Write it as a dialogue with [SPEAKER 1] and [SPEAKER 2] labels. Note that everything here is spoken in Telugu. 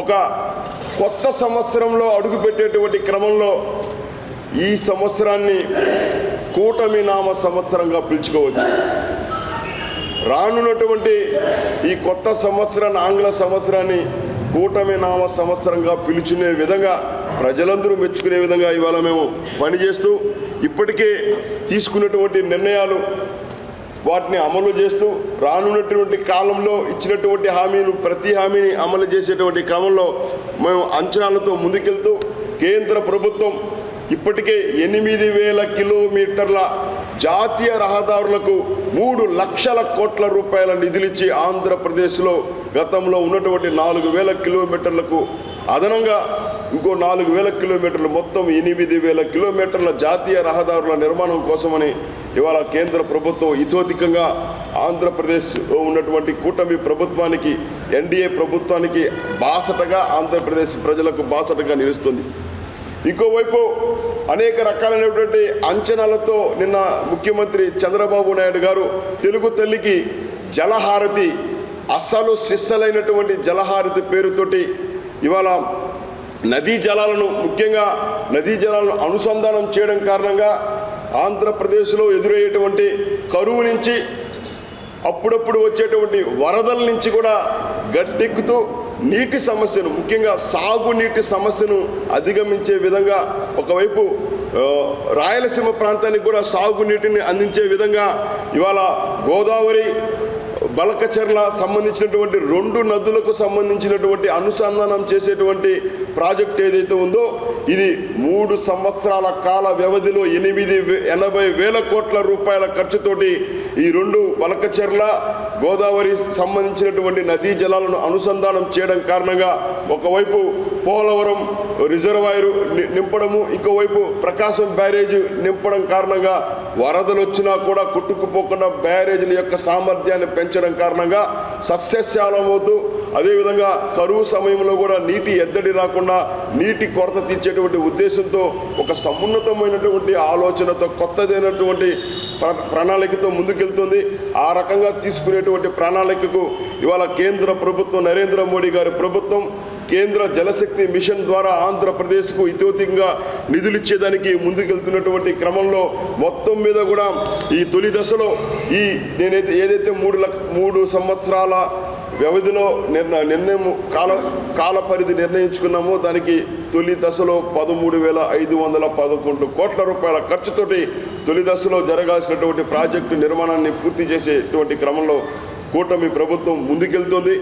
[SPEAKER 1] ఒక కొత్త సంవత్సరంలో అడుగుపెట్టేటువంటి క్రమంలో ఈ సంవత్సరాన్ని కూటమి నామ సంవత్సరంగా పిలుచుకోవచ్చు. రానున్నటువంటి ఈ కొత్త సంవత్సరాన్ని ఆంగ్ల సంవత్సరాన్ని కూటమి నామ సంవత్సరంగా పిలుచునే విధంగా ప్రజలందరూ మెచ్చుకునే విధంగా ఇవాళ మేము పనిచేస్తూ ఇప్పటికే తీసుకున్నటువంటి నిర్ణయాలు వాటిని అమలు చేస్తూ రానున్నటువంటి కాలంలో ఇచ్చినటువంటి హామీలు ప్రతి హామీని అమలు చేసేటువంటి క్రమంలో మేము అంచనాలతో ముందుకెళ్తూ కేంద్ర ప్రభుత్వం ఇప్పటికే ఎనిమిది వేల కిలోమీటర్ల జాతీయ రహదారులకు మూడు లక్షల కోట్ల రూపాయల నిధులిచ్చి ఆంధ్రప్రదేశ్లో గతంలో ఉన్నటువంటి నాలుగు వేల కిలోమీటర్లకు అదనంగా ఇంకో నాలుగు వేల కిలోమీటర్లు మొత్తం ఎనిమిది వేల కిలోమీటర్ల జాతీయ రహదారుల నిర్మాణం కోసమని ఇవాళ కేంద్ర ప్రభుత్వం ఇతోధికంగా ఆంధ్రప్రదేశ్లో ఉన్నటువంటి కూటమి ప్రభుత్వానికి ఎన్డీఏ ప్రభుత్వానికి బాసటగా ఆంధ్రప్రదేశ్ ప్రజలకు బాసటగా నిలుస్తుంది. ఇంకోవైపు అనేక రకాలైనటువంటి అంచనాలతో నిన్న ముఖ్యమంత్రి చంద్రబాబు నాయుడు గారు తెలుగు తల్లికి జలహారతి అస్సలు సిస్సలైనటువంటి జలహారతి పేరుతోటి ఇవాళ నదీ జలాలను ముఖ్యంగా నదీ జలాలను అనుసంధానం చేయడం కారణంగా ఆంధ్రప్రదేశ్లో ఎదురయ్యేటువంటి కరువు నుంచి అప్పుడప్పుడు వచ్చేటువంటి వరదల నుంచి కూడా గట్టెక్కుతూ నీటి సమస్యను ముఖ్యంగా సాగునీటి సమస్యను అధిగమించే విధంగా ఒకవైపు రాయలసీమ ప్రాంతానికి కూడా సాగునీటిని అందించే విధంగా ఇవాళ గోదావరి బలకచర్ల సంబంధించినటువంటి రెండు నదులకు సంబంధించినటువంటి అనుసంధానం చేసేటువంటి ప్రాజెక్ట్ ఏదైతే ఉందో ఇది మూడు సంవత్సరాల కాల వ్యవధిలో ఎనిమిది ఎనభై వేల కోట్ల రూపాయల ఖర్చుతోటి ఈ రెండు బలకచర్ల గోదావరి సంబంధించినటువంటి నదీ జలాలను అనుసంధానం చేయడం కారణంగా ఒకవైపు పోలవరం రిజర్వాయరు ని- నింపడము ఇంకోవైపు ప్రకాశం బ్యారేజ్ నింపడం కారణంగా వరదలు వచ్చినా కూడా కొట్టుకుపోకుండా బ్యారేజీల యొక్క సామర్థ్యాన్ని పెంచడం కారణంగా సస్యశ్యాలమవుతూ అదేవిధంగా కరువు సమయంలో కూడా నీటి ఎద్దడి రాకుండా నీటి కొరత తీర్చేటువంటి ఉద్దేశంతో ఒక సమున్నతమైనటువంటి ఆలోచనతో కొత్తదైనటువంటి ప్ర- ప్రణాళికతో ముందుకెళ్తుంది. ఆ రకంగా తీసుకునేటువంటి ప్రణాళికకు ఇవాళ కేంద్ర ప్రభుత్వం నరేంద్ర మోడీ గారి ప్రభుత్వం కేంద్ర జలశక్తి మిషన్ ద్వారా ఆంధ్రప్రదేశ్కు ఇతోతికంగా నిధులిచ్చేదానికి ముందుకెళ్తున్నటువంటి క్రమంలో మొత్తం మీద కూడా ఈ తొలి దశలో ఈ నేనైతే ఏదైతే మూడు లక్ష మూడు సంవత్సరాల వ్యవధిలో నిర్ణ నిర్ణయం కాల కాల పరిధి నిర్ణయించుకున్నామో దానికి తొలి దశలో పదమూడు వేల ఐదు వందల పదకొండు కోట్ల రూపాయల ఖర్చుతోటి తొలి దశలో జరగాల్సినటువంటి ప్రాజెక్టు నిర్మాణాన్ని పూర్తి చేసేటువంటి క్రమంలో కూటమి ప్రభుత్వం ముందుకెళ్తుంది.